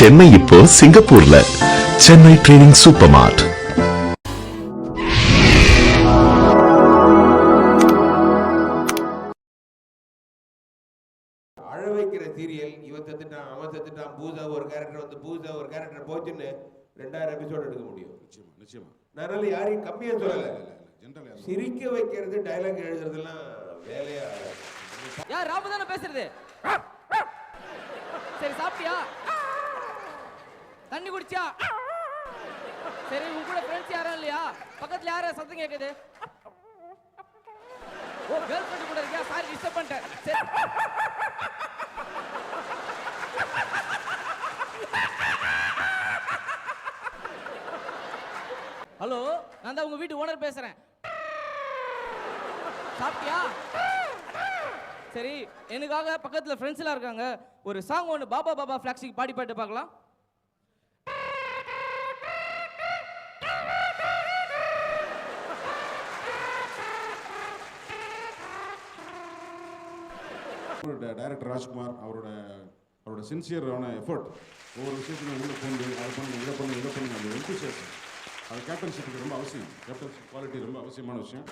சென்னை இப்போ சிங்கப்பூர்ல. Chennai training super மார்ட் அழ வைக்கிற சீரியல் இவன் செத்துட்டான் அவன் செத்துட்டான் பூஜா ஒரு கேரக்டர் வந்து பூஜா ஒரு கேரக்டர் போச்சுன்னு ரெண்டாயிரம் எபிசோட் எடுக்க முடியும். நிச்சயமா நிச்சயமா. நான் யாரையும் கம்மியா சொல்லல. சிரிக்க வைக்கிறது டைலாக் எழுதுறதெல்லாம் வேலையா. யார் ராம தானே பேசுறது? சரி சாப்பிட்டியா? தண்ணி குடிச்சியா? சரி உங்க கூட ஃப்ரெண்ட்ஸ் யாரும் இல்லையா? பக்கத்துல யாரும் சத்தம் கேக்குது? ஓ கேர்ள் ஃப்ரெண்ட் கூட இருக்கியா? சாரி டிஸ்டர்ப் பண்ணிட்டேன். சரி. ஹலோ நான் தான் உங்க வீட்டு ஓனர் பேசுறேன். சாப்பிட்டியா? சரி எனக்காக பக்கத்துல ஃப்ரெண்ட்ஸ் எல்லாம் இருக்காங்க. ஒரு சாங் ஒன்று பாபா பாபா ஃபிளாக்ஸிக்கு பாடி பாட்டு பார்க்கலாம். அவரோட டைரக்டர் ராஜ்குமார் அவரோட அவரோட சின்சியரான எஃபர்ட் ஒவ்வொரு விஷயத்துலையும் உள்ள பூண்டு அதை பண்ணுங்க இதை பண்ணுங்க இதை பண்ணுங்க அந்த என்தூசியாசம் அது கேப்டன்ஷிப்புக்கு ரொம்ப அவசியம். கேப்டன்ஷிப் குவாலிட்டி ரொம்ப அவசியமான விஷயம்.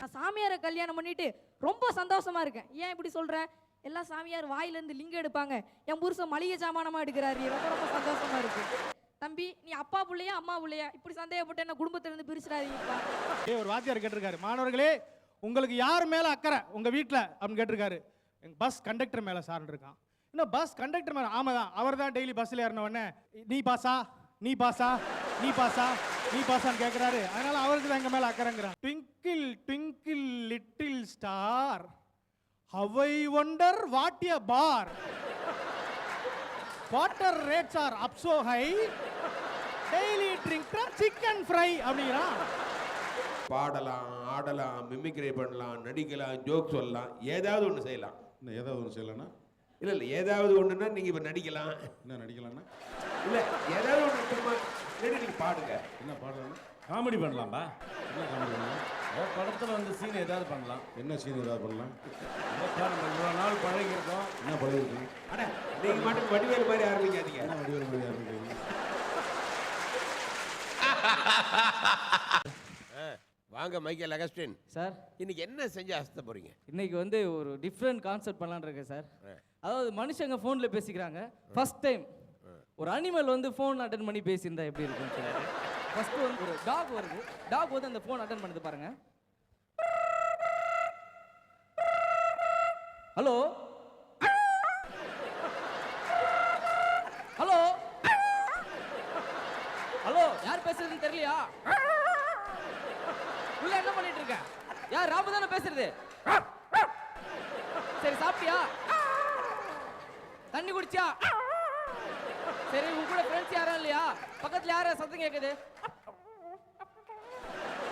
நான் சாமியாரை கல்யாணம் பண்ணிட்டு ரொம்ப சந்தோஷமா இருக்கேன். ஏன் இப்படி சொல்ற எல்லா சாமியார் வாயில இருந்து லிங்கம் எடுப்பாங்க. என் புருஷன் மளிகை சாமானமா எடுக்கிறாரு. ரொம்ப ரொம்ப சந்தோஷமா இருக்கு. தம்பி நீ அப்பா புள்ளையா அம்மா புள்ளையா? இப்படி சந்தேகப்பட்டு என்ன குடும்பத்துல இருந்து பிரிச்சிடாதீங்கப்பா. ஏய் ஒரு வாத்தியார் கேட்டிருக்காரு. மாணவர்களே உங்களுக்கு யார் மேல அக்கறை? உங்க வீட்ல அப்படின்னு கேட்டிருக்காரு. எங்கள் பஸ் கண்டக்டர் மேலே சார்னு இருக்கான் இன்னும் பஸ் கண்டக்டர் மேலே ஆமாம் தான் அவர் தான் டெய்லி பஸ்ஸில் ஏறின நீ பாஸா நீ பாஸா நீ பாஸா நீ பாஸான்னு கேட்குறாரு அதனால அவருக்கு தான் எங்கள் மேலே அக்கறங்கிறான் twinkle twinkle little star how I wonder what a bar water rates are up so high daily drink chicken fry அப்படிங்கிறான். பாடலாம் ஆடலாம் மிமிக்ரி பண்ணலாம் நடிக்கலாம் ஜோக் சொல்லலாம் ஏதாவது ஒன்று செய்யலாம். இன்னும் ஏதாவது ஒன்று செய்யலைன்னா இல்ல இல்ல ஏதாவது ஒண்ணுன்னா நீங்க இப்ப நடிக்கலாம். என்ன நடிக்கலாம்னா? இல்ல ஏதாவது ஒண்ணு சும்மா இல்லாட்டி நீங்க பாடுங்க. என்ன பாடலாம்னா காமெடி பண்ணலாம்பா. என்ன காமெடி பண்ணலாம்? படத்துல வந்து சீன் ஏதாவது பண்ணலாம். என்ன சீன் ஏதாவது பண்ணலாம்? இவ்வளோ நாள் பழகிருக்கோம் என்ன பழகிருக்கீங்க அட நீங்க மட்டும் வடிவேல் மாதிரி ஆரம்பிக்காதீங்க. என்ன வடிவேல் மாதிரி ஆரம்பிக்கிறீங்க? வாங்க மைக்கேல் அகஸ்டின். சார். இன்னைக்கு என்ன செஞ்சு அசத்த போறீங்க? இன்னைக்கு வந்து ஒரு டிஃப்ரெண்ட் கான்செப்ட் பண்ணலான்னு இருக்கேன் சார். அதாவது மனுஷங்க ஃபோனில் பேசிக்கிறாங்க. ஃபர்ஸ்ட் டைம் ஒரு அனிமல் வந்து ஃபோன் அட்டன் பண்ணி பேசியிருந்தா எப்படி இருக்கும்னு சொல்லி ஃபர்ஸ்ட் வந்து ஒரு டாக் வருது. டாக் வந்து அந்த ஃபோன் அட்டன் பண்ணுது பாருங்க. ஹலோ ஹலோ ஹலோ யார் பேசுறதுன்னு தெரியலையா? உள்ள என்ன பண்ணிட்டு இருக்க? யார் ராமு தானே பேசுறது? சரி சாப்பிட்டியா? தண்ணி குடிச்சியா? சரி உன் கூட ஃப்ரெண்ட்ஸ் யாரும் இல்லையா? பக்கத்துல யாரும் சத்தம் கேக்குது?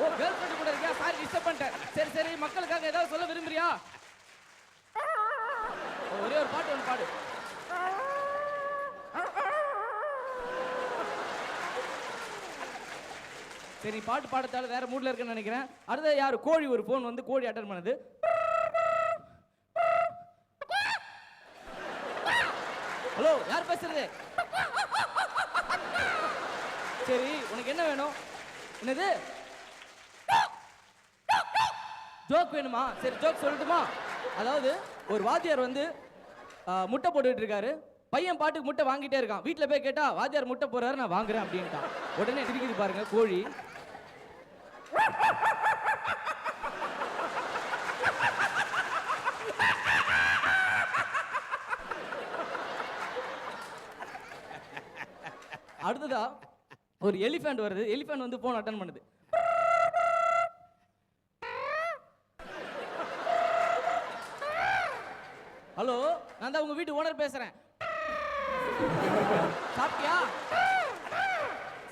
ஓ கேர்ள் ஃப்ரெண்ட் கூட இருக்கியா? சாரி டிஸ்டர்ப் பண்ணிட்டேன். சரி சரி மக்களுக்காக ஏதாவது சொல்ல விரும்புறியா? ஒரே ஒரு பாட்டு ஒன்று பாடு. சரி பாட்டு பாடத்தால வேற மூட்ல இருக்குன்னு நினைக்கிறேன். அடுத்த யார்? கோழி ஒரு ஃபோன் வந்து கோழி அட்டன் பண்ணுது. ஹலோ யார் பேசுறது? சரி உனக்கு என்ன வேணும்? என்னது? ஜோக் வேணுமா? சரி ஜோக் சொல்லட்டுமா? அதாவது ஒரு வாத்தியார் வந்து முட்டை போட்டுட்டு இருக்காரு. பையன் பாட்டுக்கு முட்டை வாங்கிட்டே இருக்கான். வீட்டில் போய் கேட்டா வாத்தியார் முட்டை போடுறாரு நான் வாங்குறேன் அப்படின்ட்டான். உடனே திரிக்குது பாருங்க கோழி அடுத்ததா ஒரு எலிஃபண்ட் வருது எலிஃபண்ட் வந்து போன் அட்டன் பண்ணுது. ஹலோ நான் தான் உங்க வீட்டு ஓனர் பேசுறேன். சாப்பிட்டியா?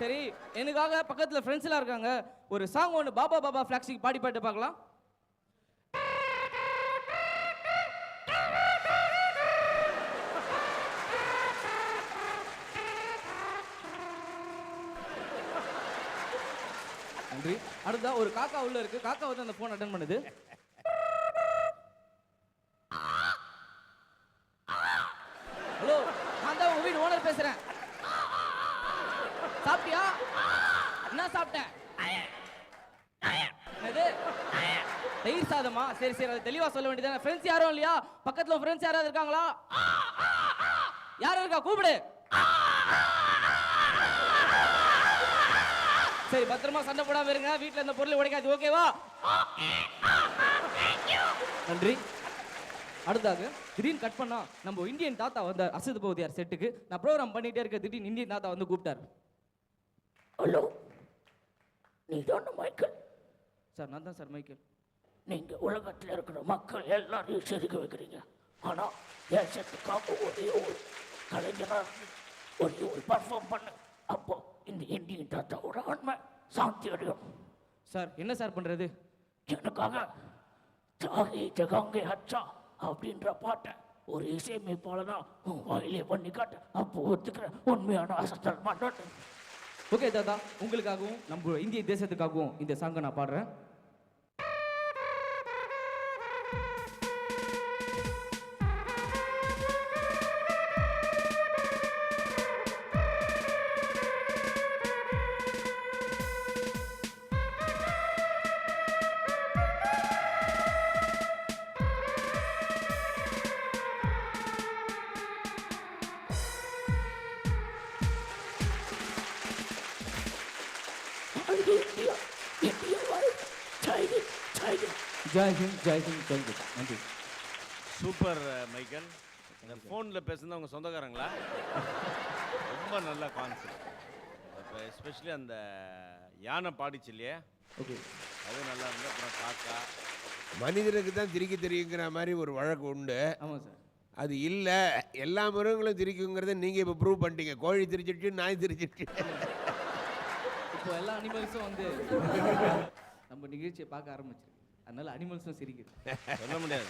சரி எனக்காக பக்கத்துல ஃப்ரெண்ட்ஸ் எல்லாம் இருக்காங்க. ஒரு சாங் ஒன்று பாபா பாபா ஃபிளாக்ஸிக்கு பாடி பாட்டு பார்க்கலாம். நன்றி. அடுத்தா ஒரு காக்கா உள்ள இருக்கு. காக்கா வந்து அந்த போன் அட்டன் பண்ணுது. ஹலோ நான் தான் உங்க வீடு ஓனர் பேசுறேன். சாப்பிட்டியா? என்ன சாப்பிட்டேன்? என்னது? தயிர் சாதமா? சரி சரி அது தெளிவா சொல்ல வேண்டியதானே ஃப்ரெண்ட்ஸ் யாரும் இல்லையா? பக்கத்துல ஃப்ரெண்ட்ஸ் யாராவது இருக்காங்களா? யாரும் இருக்கா? கூப்பிடு. சரி பத்திரமா சண்டை போடாம இருங்க. வீட்ல இந்த பொருளை உடைக்காது ஓகேவா? நன்றி. அடுத்தாக திடீர்னு கட் பண்ணா நம்ம இந்தியன் தாத்தா வந்தார் அசது பகுதியார் செட்டுக்கு நான் ப்ரோக்ராம் பண்ணிட்டே இருக்க திடீர்னு இந்தியன் தாத்தா வந்து கூப்பிட்டார். ஹலோ நீ தானே மைக்கேல் சார் நான் தான் சார் மைக்கேல் நீங்க உலகத்தில் இருக்கிற மக்கள் எல்லாரையும் சிரிக்க வைக்கிறீங்க. ஆனா தேசத்துக்காக ஒரே ஒரு கலைஞரா ஒரே ஒரு பர்ஃபார்ம் பண்ணு. அப்போ இந்த இந்தியன் தாத்தாவோட ஆன்மை சாந்தி அடையும். சார் என்ன சார் பண்றது? எனக்காக சாகி ஜகாங்கே அச்சா அப்படின்ற பாட்டை ஒரு இசையமைப்பாளனா உன் வாயிலே பண்ணி காட்டு. அப்போ ஒத்துக்கிற உண்மையான அசத்தல் மாட்டேன் ஓகே தாத்தா உங்களுக்காகவும் நம்ம இந்திய தேசத்துக்காகவும் இந்த சாங்கை நான் பாடுறேன். இந்தியா இந்தியா வாய் சைடு சைடு ஜெய் ஹிந்த் ஜெய் ஹிந்த் நன்றி. Super Michael. இந்த ஃபோனில் பேசுனது அவங்க சொந்தக்காரங்களா? ரொம்ப நல்ல கான்செப்ட் இப்போ எஸ்பெஷலி அந்த யானை பாடிச்சு இல்லையா ஓகே. அது நல்லா இருந்து அப்புறம் காக்கா. மனிதனுக்கு தான் திரிக்க தெரியுங்கிற மாதிரி ஒரு வழக்கு உண்டு. ஆமாம் சார். அது இல்லை எல்லா மிருகங்களும் திரிக்குங்கிறத நீங்கள் இப்போ ப்ரூவ் பண்ணிட்டீங்க. கோழி திரிச்சிட்டு நாய் திரிச்சிட்டு. இப்போ எல்லா அனிமல்ஸும் வந்து நம்ம நிகழ்ச்சியை பார்க்க ஆரம்பிச்சிருக்கு. அதனால அனிமல்ஸும் சிரிக்குது. சொல்ல முடியாது.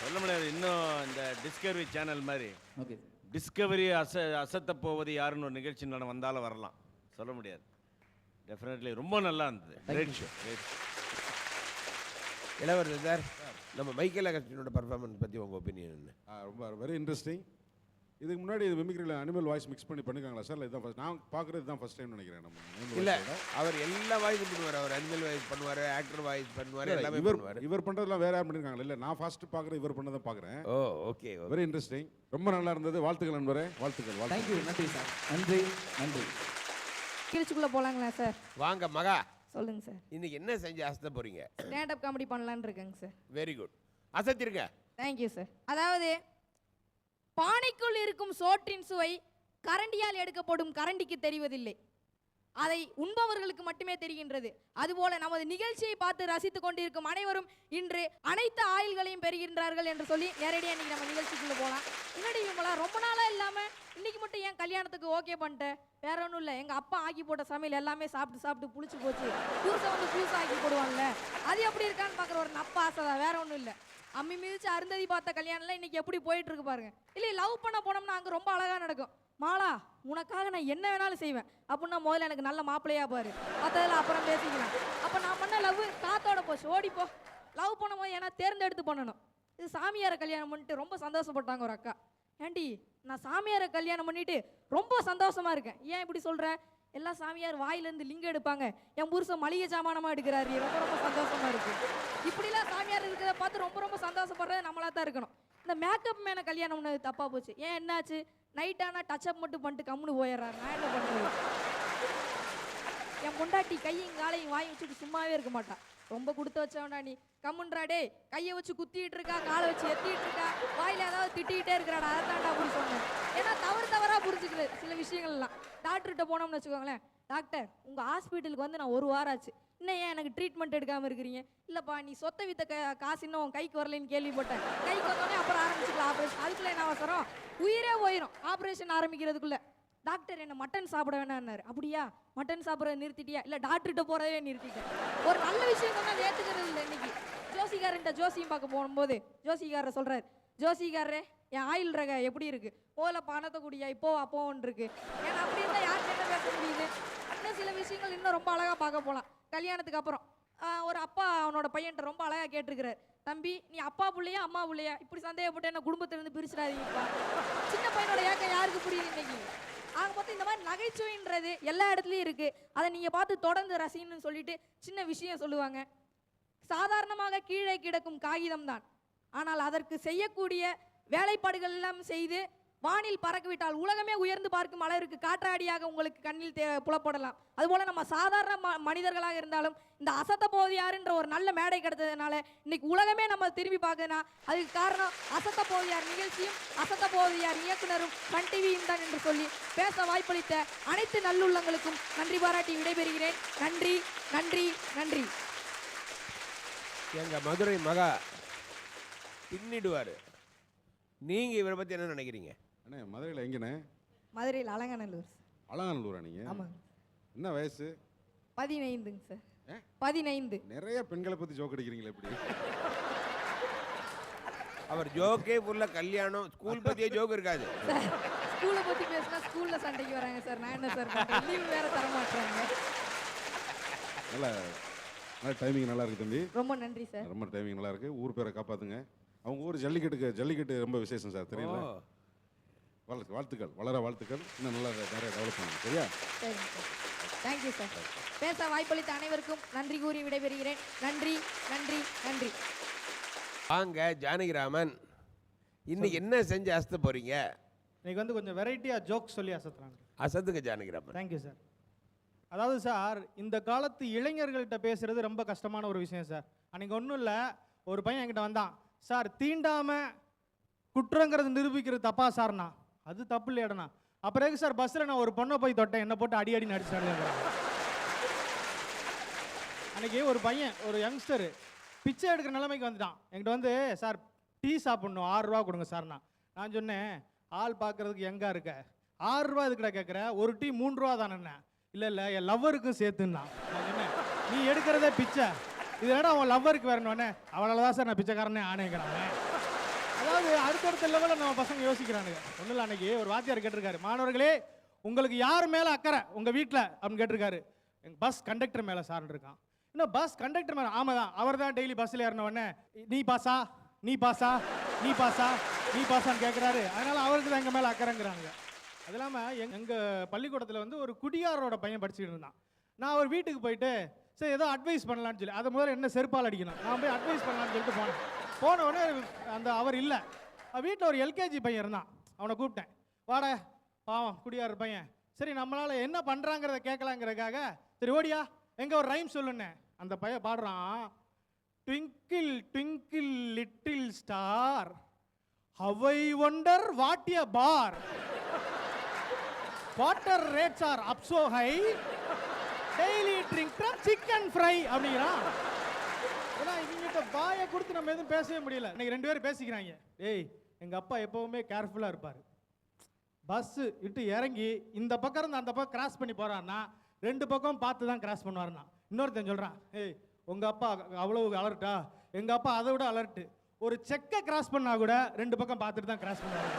சொல்ல முடியாது. இன்னும் இந்த டிஸ்கவரி சேனல் மாதிரி ஓகே சார் டிஸ்கவரி அச அசத்த போவது யாருன்னு ஒரு நிகழ்ச்சி நட வந்தாலும் வரலாம். சொல்ல முடியாது. டெஃபினெட்லி ரொம்ப நல்லா இருந்தது. கிரேட் ஷோ கிரேட் இளவரசர் சார் நம்ம மைக்கேல் அகஸ்டினோட பர்ஃபார்மன்ஸ் பற்றி உங்கள் ஒப்பீனியன் என்ன? ஆ, ரொம்ப வெரி இன்ட்ரெஸ்டிங் இதுக்கு முன்னாடி இது மிமிக்ரியில் அனிமல் வாய்ஸ் மிக்ஸ் பண்ணி பண்ணிருக்காங்களா சார் இதுதான் ஃபஸ்ட் நான் பார்க்குறது தான் ஃபஸ்ட் டைம் நினைக்கிறேன் நம்ம இல்லை. அவர் எல்லா வாய்ஸும் பண்ணுவார். அவர் அனிமல் வாய்ஸ் பண்ணுவார் ஆக்டர் வாய்ஸ் பண்ணுவார் எல்லாமே இவர் பண்ணுவார். இவர் பண்ணுறதுலாம் வேற யார் பண்ணிருக்காங்களா? இல்லை நான் ஃபர்ஸ்ட் பார்க்குறேன் இவர் பண்ணதை பார்க்குறேன். ஓ ஓகே வெரி இன்ட்ரெஸ்டிங் ரொம்ப நல்லா இருந்தது. வாழ்த்துக்கள் நண்பரே. வாழ்த்துக்கள் வாழ்த்துக்கள். நன்றி சார் நன்றி நன்றி. கிழிச்சுக்குள்ள போலாங்களா சார் வாங்க மகா. சொல்லுங்க சார் இன்னைக்கு என்ன செஞ்சு அசத்த போறீங்க? ஸ்டாண்டப் காமெடி பண்ணலான்னு இருக்கேங்க சார் வெரி குட் அசத்திருங்க. தேங்க்யூ சார் அதாவது பானைக்குள் இருக்கும் சோற்றின் சுவை கரண்டியால் எடுக்கப்படும் கரண்டிக்கு தெரிவதில்லை. அதை உண்பவர்களுக்கு மட்டுமே தெரிகின்றது. அதுபோல நமது நிகழ்ச்சியை பார்த்து ரசித்துக் கொண்டிருக்கும் அனைவரும் இன்று அனைத்து ஆயுள்களையும் பெறுகின்றார்கள் என்று சொல்லி நேரடியாக இன்னைக்கு நம்ம நிகழ்ச்சிக்குள்ள போகலாம் முன்னாடி இவங்களாம் ரொம்ப நாளா இல்லாம இன்னைக்கு மட்டும் ஏன் கல்யாணத்துக்கு ஓகே பண்ணிட்டேன்? வேற ஒன்றும் இல்லை. எங்க அப்பா ஆக்கி போட்ட சமையல் எல்லாமே சாப்பிட்டு சாப்பிட்டு புளிச்சு போச்சு. புதுசாக வந்து புதுசாக ஆக்கி போடுவாங்கல்ல. அது எப்படி இருக்கான்னு பார்க்குற ஒரு நப்ப ஆசை தான் வேற ஒன்றும் இல்லை. அம்மி மிதிச்சு அருந்ததி பார்த்த கல்யாணம்லாம் இன்னைக்கு எப்படி போயிட்டு இருக்கு பாருங்க. இல்லை லவ் பண்ண போனோம்னா அங்கே ரொம்ப அழகாக நடக்கும். மாலா உனக்காக நான் என்ன வேணாலும் செய்வேன். அப்படின்னா முதல்ல எனக்கு நல்ல மாப்பிள்ளையா பாரு. மற்றதில் அப்புறம் பேசிக்கலாம். அப்போ நான் பண்ண லவ் காத்தோட போச்சு ஓடிப்போ லவ் பண்ணும்போது ஏன்னா தேர்ந்தெடுத்து பண்ணணும். இது சாமியாரை கல்யாணம் பண்ணிட்டு ரொம்ப சந்தோஷப்பட்டாங்க ஒரு அக்கா. ஏண்டி நான் சாமியாரை கல்யாணம் பண்ணிட்டு ரொம்ப சந்தோஷமா இருக்கேன். ஏன் இப்படி சொல்கிறேன் எல்லா சாமியார் வாயிலேருந்து லிங்கம் எடுப்பாங்க. என் புருஷன் மளிகை சாமானமாக எடுக்கிறாரு. ரொம்ப ரொம்ப சந்தோஷமா இருக்கு. இப்படிலாம் சாமியார் இருக்கிறத பார்த்து ரொம்ப ரொம்ப சந்தோஷப்படுறது நம்மளா தான் இருக்கணும். இந்த மேக்கப் மேன கல்யாணம் பண்ணது தப்பாக போச்சு. ஏன் என்னாச்சு? நைட் ஆனால் டச்சப் மட்டும் பண்ணிட்டு கம்முன்னு போயிடுறாரு. நான் என்ன பண்ணுறது என் பொண்டாட்டி கையும் காலையும் வாங்கி வச்சுட்டு சும்மாவே இருக்க மாட்டான் ரொம்ப கொடுத்து வச்சவனா நீ. கம்முன்றா டேய் கையை வச்சு குத்திட்டு இருக்கா? காலை வச்சு எத்திட்டு இருக்கா? வாயில ஏதாவது திட்டிகிட்டே இருக்கிறாடா. அதை தான்டா அப்படி சொன்னேன். ஏன்னா தவறு தவறாக புரிஞ்சுக்கிறது சில விஷயங்கள்லாம். டாக்டர்கிட்ட போனோம்னு வச்சுக்கோங்களேன். டாக்டர் உங்கள் ஹாஸ்பிட்டலுக்கு வந்து நான் ஒரு வாரம் ஆச்சு இன்னும் ஏன் எனக்கு ட்ரீட்மெண்ட் எடுக்காமல் இருக்கிறீங்க? இல்லைப்பா நீ சொத்தை வித்த க- காசு இன்னும் உன் கைக்கு வரலைன்னு கேள்விப்பட்டேன். கைக்கு வந்தோடனே அப்புறம் ஆரம்பிச்சுக்கலாம். ஆப்ரேஷன் அதுக்குள்ள என்ன அவசரம்? உயிரே போயிடும் ஆப்ரேஷன் ஆரம்பிக்கிறதுக்குள்ள. டாக்டர் என்ன மட்டன் சாப்பிட வேணாம்னாரு. அப்படியா? மட்டன் சாப்பிட்றத நிறுத்திட்டியா? இல்லை டாக்டர்கிட்ட போகிறதே நிறுத்திட்டேன். ஒரு நல்ல விஷயம் சொன்னால் ஏற்றுக்கிறது இல்லை இன்னைக்கு. ஜோசிகாரன்ட்ட ஜோசியம் பார்க்க போகும்போது ஜோசிகாரர் சொல்கிறார் ஜோசிக்காரரே என் ஆயில் ரக எப்படி இருக்கு? போல பணத்தை குடியா இப்போ அப்போன்னு இருக்கு. ஏன்னா அப்படி இருந்தால் யாருக்கு என்ன பேச முடியுது? இன்னும் சில விஷயங்கள் இன்னும் ரொம்ப அழகா பார்க்க போகலாம் கல்யாணத்துக்கு அப்புறம். ஒரு அப்பா அவனோட பையன்ட்ட ரொம்ப அழகாக கேட்டிருக்கிறார். தம்பி நீ அப்பா புள்ளையா அம்மா புள்ளையா? இப்படி சந்தேகப்பட்டு என்ன குடும்பத்திலிருந்து பிரிச்சிடாதீங்கப்பா. சின்ன பையனோட ஏக்கம் யாருக்கு புரியுது இன்னைக்கு? ஆக பார்த்து இந்த மாதிரி நகைச்சுவைன்றது எல்லா இடத்துலையும் இருக்குது அதை நீங்கள் பார்த்து தொடர்ந்து ரசின்னு சொல்லிட்டு சின்ன விஷயம் சொல்லுவாங்க. சாதாரணமாக கீழே கிடக்கும் காகிதம் தான். ஆனால் அதற்கு செய்யக்கூடிய வேலைப்பாடுகள் எல்லாம் செய்து வானில் பறக்கவிட்டால் உலகமே உயர்ந்து பார்க்கும் அளவிற்கு காற்றாடியாக உங்களுக்கு கண்ணில் தே புலப்படலாம். அதுபோல் நம்ம சாதாரண ம மனிதர்களாக இருந்தாலும் இந்த அசத்த போதியாருன்ற ஒரு நல்ல மேடை கிடைத்ததுனால இன்னைக்கு உலகமே நம்ம திரும்பி பார்க்குதுன்னா அதுக்கு காரணம் அசத்த போதியார் நிகழ்ச்சியும் அசத்த போதியார் இயக்குனரும் கண் டிவியும் தான் என்று சொல்லி பேச வாய்ப்பளித்த அனைத்து நல்லுள்ளங்களுக்கும் நன்றி பாராட்டி விடைபெறுகிறேன். நன்றி நன்றி நன்றி. எங்க மதுரை மகா பின்னிடுவார். நீங்க இவரை பத்தி என்ன நினைக்கிறீங்க? அண்ணே மதுரையில் எங்கண்ணே? மதுரையில் அலங்கநல்லூர் அலங்காநல்லூரா நீங்கள் ஆமாங்க என்ன வயசு? பதினைந்துங்க சார்? பதினைந்து. நிறைய பெண்களை பற்றி ஜோக் அடிக்கிறீங்களே இப்படி. அவர் ஜோக்கே ஃபுல்லா கல்யாணம் ஸ்கூல் பத்தியே ஜோக் இருக்காது. ஸ்கூலை பற்றி பேசினா ஸ்கூலில் சண்டைக்கு வராங்க சார். நான் என்ன சார் லீவ் வேற தர மாட்டாங்க நல்லா நல்லா டைமிங் நல்லா இருக்கு தம்பி. ரொம்ப நன்றி சார். ரொம்ப டைமிங் நல்லா இருக்கு. ஊர் பேரை காப்பாத்துங்க. அவங்க ஊர் ஜல்லிக்கட்டுக்கு ஜல்லிக்கட்டு ரொம்ப விசேஷம் சார் தெரியுங்களா ஓ. வாழ்த்து வாழ்த்துக்கள் வளர வாழ்த்துக்கள். இன்னும் நல்லா நிறைய டெவலப் பண்ணுங்க சரியா? Thank you sir. பேச வாய்ப்பளித்த அனைவருக்கும் நன்றி கூறி விடைபெறுகிறேன். நன்றி நன்றி நன்றி. வாங்க ஜானகிராமன். இன்னைக்கு என்ன செஞ்சு அசத்த போறீங்க? இன்னைக்கு வந்து கொஞ்சம் வெரைட்டியாக ஜோக் சொல்லி அசத்துறாங்க. அசத்துங்க ஜானகிராமன். தேங்க்யூ சார் அதாவது சார் இந்த காலத்து இளைஞர்கள்ட்ட பேசுறது ரொம்ப கஷ்டமான ஒரு விஷயம் சார் அன்னைக்கு ஒன்றும் இல்லை ஒரு பையன் என்கிட்ட வந்தான். சார் தீண்டாமல் குற்றங்கிறது நிரூபிக்கிறது தப்பா சார்ண்ணா? அது தப்பு இல்லையாடனா அப்புறம் எதுக்கு சார் பஸ்ஸில் நான் ஒரு பொண்ணை போய் தொட்டேன். என்னை போட்டு அடி அடி நடிச்சாரு அன்னைக்கு ஒரு பையன் ஒரு யங்ஸ்டரு பிச்சை எடுக்கிற நிலைமைக்கு வந்துட்டான். என்கிட்ட வந்து சார் டீ சாப்பிட்ணும். ஆறுரூவா கொடுங்க சார்ண்ணா. நான் சொன்னேன் ஆள் பார்க்கறதுக்கு எங்கே இருக்க? ஆறுரூவா இதுக்கிட்ட கேட்குற ஒரு டீ மூணு ரூபா தானே இல்லை இல்லை என் லவ்வருக்கும் சேர்த்துன்னா நான் சொன்னேன் நீ எடுக்கிறதே பிச்சை. இது வேணா அவன் லவ்வருக்கு வரணுன்னே அவனால தான் சார் நான் பிச்சைக்காரனே ஆனேங்கிறான் அதாவது அடுத்தடுத்த லெவலில் நம்ம பசங்க யோசிக்கிறானுங்க. ஒன்றும் இல்லை அன்னைக்கு ஒரு வாத்தியார் கேட்டிருக்காரு மாணவர்களே உங்களுக்கு யார் மேலே அக்கறை? உங்கள் வீட்டில் அப்படின்னு கேட்டிருக்காரு. எங்கள் பஸ் கண்டக்டர் மேலே சார்னு இருக்கான். இன்னும் பஸ் கண்டக்டர் மேலே ஆமாம் தான் அவர் தான் டெய்லி பஸ்ஸில் ஏறின நீ பாஸா நீ பாஸா நீ பாஸா நீ பாஸான்னு கேட்குறாரு அதனால் அவருக்கு தான் எங்கள் மேலே அக்கறைங்கிறாங்க அது இல்லாமல் எங் எங்கள் பள்ளிக்கூடத்தில் வந்து ஒரு குடியாரோட பையன் படிச்சுட்டு இருந்தான். நான் அவர் வீட்டுக்கு போயிட்டு சரி ஏதோ அட்வைஸ் பண்ணலான்னு சொல்லி. அதை முதல்ல என்ன செருப்பால் அடிக்கணும்? நான் போய் அட்வைஸ் பண்ணலான்னு சொல்லிட்டு போனேன். போன உடனே அந்த அவர் இல்லை. வீட்டில் ஒரு எல்கேஜி பையன் இருந்தான். அவனை கூப்பிட்டேன். வாட பாவம் குடியார் பையன். சரி நம்மளால் என்ன பண்ணுறாங்கிறத கேட்கலாங்கிறதுக்காக சரி ஓடியா எங்கே ஒரு ரைம் சொல்லுன்னே. அந்த பையன் பாடுறான். Twinkle twinkle little star how I wonder what you bar water rates are up so high daily drink chicken fry அப்படிங்கிறான் ஏன்னா இவங்கிட்ட பாயை கொடுத்து நம்ம எதுவும் பேசவே முடியல. இன்னைக்கு ரெண்டு பேரும் பேசிக்கிறாங்க. ஏய் எங்கள் அப்பா எப்போவுமே கேர்ஃபுல்லாக இருப்பார். பஸ்ஸு இட்டு இறங்கி இந்த பக்கம் இருந்து அந்த பக்கம் கிராஸ் பண்ணி போகிறான்னா ரெண்டு பக்கம் பார்த்து தான் கிராஸ் பண்ணுவார்னா இன்னொருத்தன் சொல்கிறான் ஏய் உங்கள் அப்பா அவ்வளோ அலர்ட்டா எங்கள் அப்பா அதை விட அலர்ட்டு ஒரு செக்கை கிராஸ் பண்ணால் கூட ரெண்டு பக்கம் பார்த்துட்டு தான் கிராஸ் பண்ணுவாங்க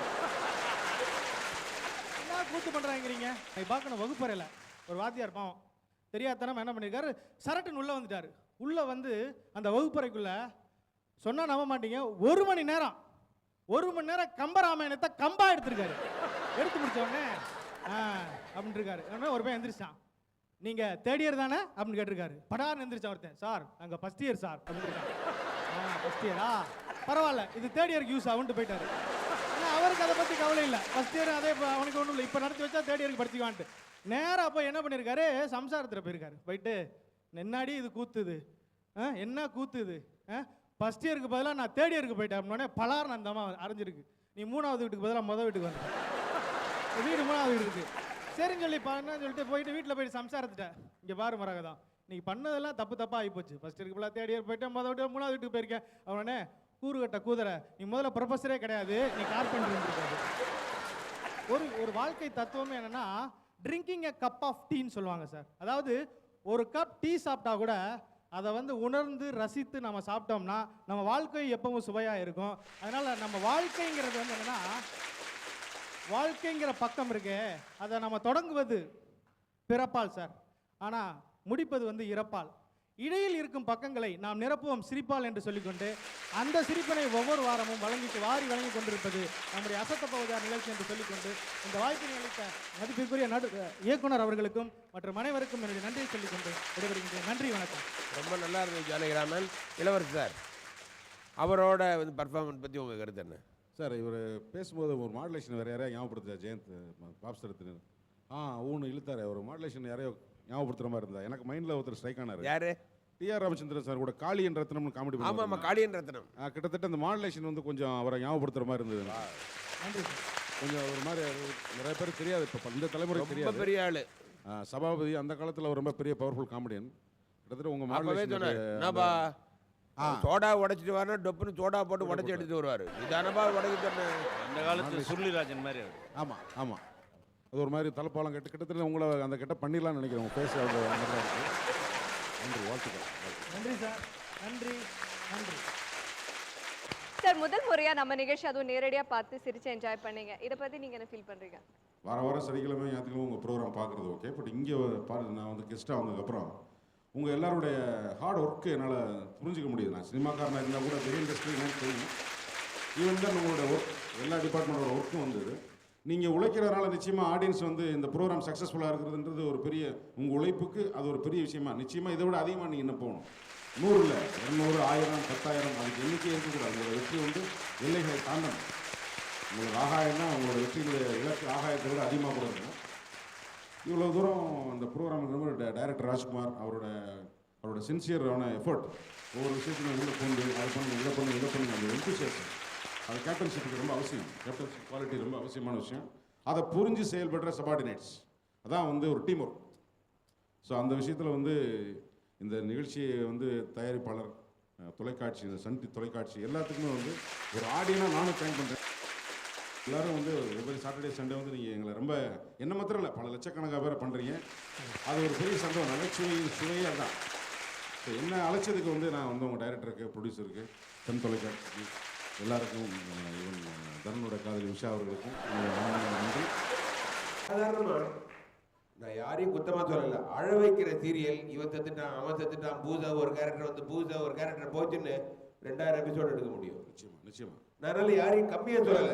என்ன கூத்து பண்ணுறாங்கிறீங்க பார்க்கணும் வகுப்பறையில். ஒரு வாத்தியார் பாவம். தெரியாதனமா என்ன பண்ணியிருக்காரு சரட்டுன்னு உள்ளே வந்துட்டார். உள்ளே வந்து அந்த வகுப்பறைக்குள்ளே சொன்னால் நம்ப மாட்டீங்க. ஒரு மணி நேரம். ஒரு மணி நேரம் கம்பராமாயணத்தை கம்பா எடுத்திருக்காரு. எடுத்து முடிச்ச உடனே ஆ இருக்காரு. உடனே ஒரு பையன் எந்திரிச்சான். நீங்கள் தேர்ட் இயர் தானே? அப்படின்னு கேட்டிருக்காரு. படார்னு எந்திரிச்சான் ஒருத்தன். சார் நாங்கள் ஃபஸ்ட் இயர் சார். அப்படின்னு இருக்கான் ஆ இயரா பரவாயில்ல. இது தேர்ட் இயருக்கு யூஸ் ஆகுன்ட்டு போயிட்டாரு. ஆனால் அவருக்கு அதை பற்றி கவலை இல்லை. ஃபஸ்ட் இயர் அதே அவனுக்கு ஒன்றும் இல்லை. இப்போ நடத்தி வச்சா தேர்ட் இயருக்கு படிச்சுக்கான்ட்டு நேராக போய் என்ன பண்ணியிருக்காரு சம்சாரத்தில் போயிருக்காரு. போயிட்டு என்னாடி இது கூத்துது? ஆ, என்ன கூத்துது? ஃபஸ்ட் இயருக்கு பதிலாக நான் தேர்ட் இயருக்கு போயிட்டேன். அப்படின்னே பலார்னு அந்த அம்மா நீ மூணாவது வீட்டுக்கு பதிலாக மொதல் வீட்டுக்கு வந்த. வீடு மூணாவது வீட்டுக்கு சரின்னு சொல்லி பண்ணு சொல்லிட்டு போயிட்டு வீட்டில் போயிட்டு சம்சாரத்துட்டேன் இங்கே பாரு மரகதம் நீ பண்ணதெல்லாம் தப்பு தப்பாக ஆகிப்போச்சு ஃபஸ்ட் இயருக்கு பதிலாக தேர்ட் இயர் போயிட்டேன் மொதல் வீட்டு மூணாவது வீட்டுக்கு போயிருக்கேன். அவனே கூறுகட்ட கூதரை நீ முதல்ல ப்ரொஃபஸரே கிடையாது நீ கார்பெண்டர் ஒரு ஒரு வாழ்க்கை தத்துவமே என்னன்னா ட்ரிங்கிங் எ கப் ஆஃப் டீன்னு சொல்லுவாங்க சார் அதாவது ஒரு கப் டீ சாப்பிட்டா கூட அதை வந்து உணர்ந்து ரசித்து நம்ம சாப்பிட்டோம்னா நம்ம வாழ்க்கை எப்பவும் சுவையாக இருக்கும். அதனால் நம்ம வாழ்க்கைங்கிறது வந்து என்னன்னா வாழ்க்கைங்கிற பக்கம் இருக்கே அதை நம்ம தொடங்குவது பிறப்பால் சார் ஆனால் முடிப்பது வந்து இறப்பால். இடையில் இருக்கும் பக்கங்களை நாம் நிரப்புவோம் சிரிப்பால் என்று சொல்லிக்கொண்டு அந்த சிரிப்பினை ஒவ்வொரு வாரமும் வழங்கிட்டு வாரி வழங்கி கொண்டிருப்பது நம்முடைய அசத்தப்பவதார் நிகழ்ச்சி என்று சொல்லிக்கொண்டு இந்த வாய்ப்பினை அளித்த மதிப்பிற்குரிய நடு இயக்குனர் அவர்களுக்கும் மற்றும் அனைவருக்கும் என்னுடைய நன்றியை சொல்லிக்கொண்டு விடைபெறுகின்றேன். நன்றி வணக்கம். ரொம்ப நல்லா இருந்தது ஜானகிராமன். இளவரசி சார் அவரோட வந்து பர்ஃபார்மன்ஸ் பற்றி உங்கள் கருத்து என்ன? சார் இவர் பேசும்போது ஒரு மாடுலேஷன் வேறு யாரையா ஞாபகப்படுத்தா ஜெயந்த் பாப்ஸ்தரத்தின் ஆ ஊன்னு இழுத்தாரு. ஒரு மாடுலேஷன் யாரையோ ஞாபகப்படுத்துற மாதிரி இருந்தா. எனக்கு மைண்டில் ஒருத்தர் ஸ்ட்ரைக் ஆனார். யாரு? டிஆர் ராமச்சந்திரன் சார் கூட காளியன் ரத்னம்னு காமெடி ஆமாம் ஆமாம் காளியன் ரத்னம் கிட்டத்தட்ட அந்த மாடுலேஷன் வந்து கொஞ்சம் அவரை ஞாபகப்படுத்துற மாதிரி இருந்தது நன்றி சார். கொஞ்சம் ஒரு மாதிரி நிறைய பேர் தெரியாது இப்போ. இந்த தலைமுறை ரொம்ப தெரியாது. பெரிய ஆளு. ஆ, சபாபதி அந்த காலத்தில் அவர் ரொம்ப பெரிய பவர்ஃபுல் காமெடியன் கிட்டத்தட்ட உங்கள் அப்பவே சொன்னார் என்னப்பா சோடா உடைச்சிட்டு வரனா டொப்புன்னு சோடா போட்டு உடைச்சி எடுத்துட்டு வருவார். இதானப்பா உடைக்க சொன்னேன். அந்த காலத்து சுருளிராஜன் மாதிரி அவர். ஆமாம் ஆமாம் அது ஒரு மாதிரி தலைப்பாலம் கட்டு. கிட்டத்தட்ட உங்களை அந்த கிட்ட பண்ணிடலாம்னு நினைக்கிறேன். உங்கள் பேச அந்த நன்றி வாழ்த்துக்கள். நன்றி சார். நன்றி நன்றி. சார் முதல் முறையா நம்ம நிகழ்ச்சி அதுவும் நேரடியா பார்த்து சிரிச்சு என்ஜாய் பண்ணீங்க. இதை பத்தி நீங்க என்ன ஃபீல் பண்றீங்க? வார வாரம் சனிக்கிழமை ஞாயிற்றுக்கிழமை உங்கள் ப்ரோக்ராம் பார்க்குறது ஓகே பட் இங்கே பாரு நான் வந்து கெஸ்ட்டாக வந்ததுக்கப்புறம் உங்கள் எல்லாருடைய ஹார்ட் ஒர்க்கு என்னால் புரிஞ்சிக்க முடியுது. நான் சினிமாக்காரனாக இருந்தால் கூட பெரிய இண்டஸ்ட்ரி எனக்கு தெரியும். ஈவன் தான் உங்களோட ஒர்க் எல்லா டிபார்ட்மெண்ட்டோட ஒர்க்கும் வந்தது. நீங்கள் உழைக்கிறதுனால நிச்சயமாக ஆடியன்ஸ் வந்து இந்த ப்ரோக்ராம் சக்ஸஸ்ஃபுல்லாக இருக்கிறதுன்றது ஒரு பெரிய உங்கள் உழைப்புக்கு அது ஒரு பெரிய விஷயமா. நிச்சயமாக இதை விட அதிகமாக நீங்கள் என்ன போகணும். நூறில் இரநூறு ஆயிரம் பத்தாயிரம் அதுக்கு எண்ணிக்கை இருக்கக்கூடாது உங்களோட வெற்றி வந்து எல்லைகளை தாண்டணும். உங்களுக்கு ஆகாயம்னா உங்களோட வெற்றியினுடைய இலக்கு ஆகாயத்தை விட அதிகமாக கூட இருக்கும். இவ்வளோ தூரம் அந்த ப்ரோக்ராமுக்கு டைரக்டர் ராஜ்குமார் அவரோட அவரோட சின்சியரான எஃபர்ட் ஒவ்வொரு விஷயத்துலையும் இதில் பண்ணு அதை பண்ணுங்க இதை பண்ணுங்க இதை பண்ணுங்க அந்த என்தூசியாசம் அது கேப்டன்ஷிப்புக்கு ரொம்ப அவசியம். கேப்டன்ஷிப் குவாலிட்டி ரொம்ப அவசியமான விஷயம். அதை புரிஞ்சு செயல்படுற சபார்டினேட்ஸ் அதான் வந்து ஒரு டீம் ஒர்க் ஸோ அந்த விஷயத்தில் வந்து இந்த நிகழ்ச்சியை வந்து தயாரிப்பாளர் தொலைக்காட்சி இந்த சன் தொலைக்காட்சி எல்லாத்துக்குமே வந்து ஒரு ஆடியனாக நானும் தேங்க் பண்ணுறேன் எல்லாரும் வந்து எவ்ரி சாட்டர்டே சண்டே வந்து நீங்கள் எங்களை ரொம்ப என்ன மாத்திரம் இல்லை பல லட்சக்கணக்காக பேரை பண்ணுறீங்க அது ஒரு பெரிய சந்தோஷம் நகைச்சுவை சுவையே அதுதான் ஸோ என்ன அழைச்சதுக்கு வந்து நான் வந்து உங்கள் டைரக்டருக்கு ப்ரொடியூசருக்கு சன் தொலைக்காட்சிக்கு எல்லாருக்கும் ஈவன் தருணோட காதலி உஷா அவர்களுக்கும் நன்றி. சாதாரணமா நான் யாரையும் குத்தமா சொல்லல. அழ வைக்கிற சீரியல் இவன் செத்துட்டான் அவன் செத்துட்டான் பூஜா ஒரு கேரக்டர் வந்து பூஜா ஒரு கேரக்டர் போச்சுன்னு ரெண்டாயிரம் எபிசோட் எடுக்க முடியும். நிச்சயமா நிச்சயமா. நான் அதனால யாரையும் கம்மியா சொல்லல.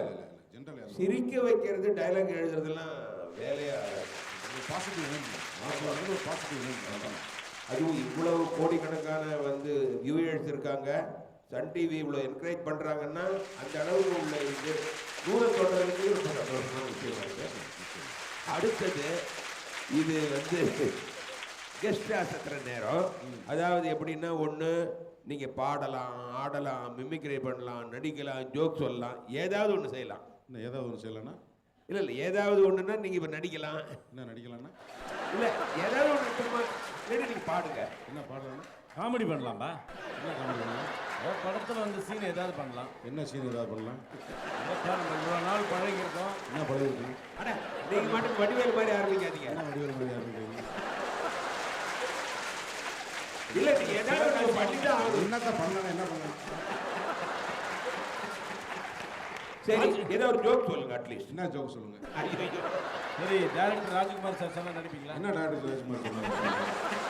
ஜென்ரல் சிரிக்க வைக்கிறது டைலாக் எழுதுறதெல்லாம் வேலையா பாசிட்டிவ் பாசிட்டிவ் அதுவும் இவ்வளவு கோடிக்கணக்கான வந்து வியூயர்ஸ் இருக்காங்க. சன் டிவி இவ்வளோ என்கரேஜ் பண்ணுறாங்கன்னா அந்த அளவுக்கு உள்ள இது தூரம் தொடர்றதுக்கு ரொம்ப சந்தோஷமான விஷயமா இருக்கு. அடுத்தது இது வந்து கெஸ்ட் ஆசத்துற நேரம். அதாவது எப்படின்னா ஒன்று நீங்கள் பாடலாம் ஆடலாம் மிமிக்ரி பண்ணலாம் நடிக்கலாம் ஜோக் சொல்லலாம் ஏதாவது ஒன்று செய்யலாம். இன்னும் ஏதாவது ஒன்று செய்யலைன்னா இல்லை இல்லை ஏதாவது ஒன்றுன்னா நீங்கள் இப்போ நடிக்கலாம். என்ன நடிக்கலாம்னா? இல்லை ஏதாவது ஒன்று சும்மா இல்லாட்டி நீங்கள் பாடுங்க. என்ன பாடலாம்னா? காமெடி பண்ணலாம்பா. என்ன காமெடி பண்ணலாம்? படத்தில் வந்து சீன் ஏதாவது பண்ணலாம். என்ன சீன் ஏதாவது பண்ணலாம்? இவ்வளோ நாள் பழகிருக்கோம் என்ன இருக்கு அட நீங்க மட்டும் வடிவேல் மாதிரி ஆரம்பிக்காதீங்க. என்ன வடிவேல் மாதிரி ஆரம்பிக்கிறீங்க? இல்ல நீங்க ஏதாவது ஒண்ணு பண்ணிதான் ஆகணும். என்னத்த பண்ணலாம் என்ன பண்ணலாம் சரி ஏதோ ஒரு ஜோக் சொல்லுங்க அட்லீஸ்ட் என்ன ஜோக் சொல்லுங்க? சரி டேரக்டர் ராஜ்குமார் சார் சொன்னா நடிப்பீங்களா? என்ன டாக்டர் ராஜ்குமார் சொன்னாங்க